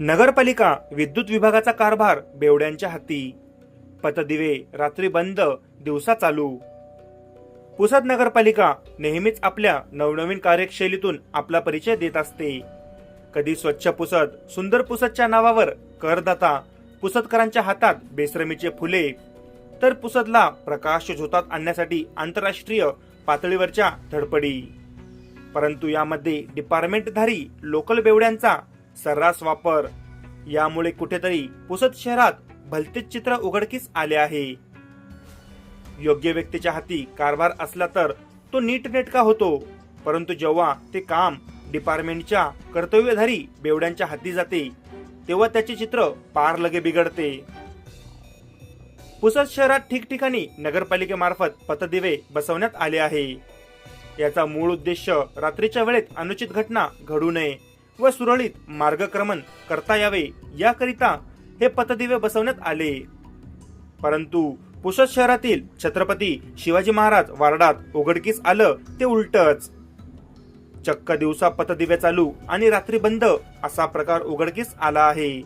नगरपालिका विद्युत विभागाचा कारभार बेवड्यांच्या हाती. पतदिवे रात्री बंद दिवसा चालू. पुसद नगरपालिका नेहमीच आपल्या नवनवीन कार्यशैलीतून आपला परिचय देत असते. कधी स्वच्छ पुसद सुंदर पुसदच्या नावावर करदाता पुसदकरांच्या हातात बेसरमीचे फुले तर पुसदला प्रकाश झोतात आणण्यासाठी आंतरराष्ट्रीय पातळीवरच्या धडपडी. परंतु यामध्ये डिपार्टमेंटधारी लोकल बेवड्यांचा सर्रास वापर. यामुळे कुठेतरी पुसद शहरात भलतेच चित्र उघडकीस आले आहे. योग्य व्यक्तीच्या हाती कारभार असला तर तो नीटनेटका होतो. परंतु जेव्हा ते काम डिपार्टमेंटच्या कर्तव्यधारी बेवड्यांच्या हाती जाते तेव्हा त्याचे चित्र पार लगे बिघडते. पुसद शहरात ठिकठिकाणी नगरपालिकेमार्फत पतदिवे बसवण्यात आले आहे. याचा मूळ उद्देश रात्रीच्या वेळेत अनुचित घटना घडू नये. व सुरळीत मार्गक्रमण करता यावे याकरिता हे पतदिवे बसवण्यात आले. परंतु पुसद शहरातील छत्रपती शिवाजी महाराज वार्डात उघडकीस आलं ते उलटच. चक्क दिवसा पतदिवे चालू आणि रात्री बंद असा प्रकार उघडकीस आला आहे.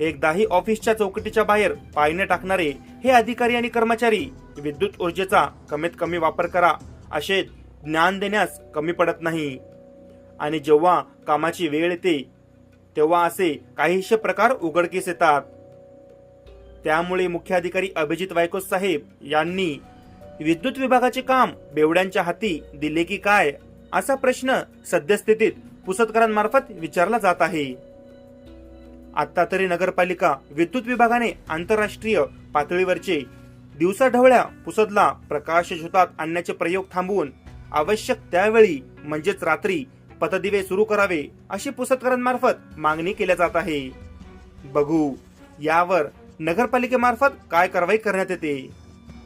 एकदाही ऑफिसच्या चौकटीच्या बाहेर पायने टाकणारे हे अधिकारी आणि कर्मचारी विद्युत ऊर्जेचा कमीत कमी वापर करा असे ज्ञान देण्यास कमी पडत नाही. आणि जेव्हा कामाची वेळ येते तेव्हा असे काहीशे प्रकार उघडकीस येतात. त्यामुळे मुख्याधिकारी अभिजित वायको साहेब यांनी विद्युत विभागाचे काम बेवड्यांच्या हाती दिले की काय असा प्रश्न सद्यस्थितीत पुसदकरांमार्फत विचारला जात आहे. आता तरी नगरपालिका विद्युत विभागाने आंतरराष्ट्रीय पातळीवरचे दिवसाढवळ्या पुसदला प्रकाश झोतात आणण्याचे प्रयोग थांबवून आवश्यक त्यावेळी म्हणजेच रात्री पतदिवे सुरू करावे अशी पुसदकरांमार्फत मागणी केल्या जात आहे. बघू यावर नगरपालिकेमार्फत काय कारवाई करण्यात येते?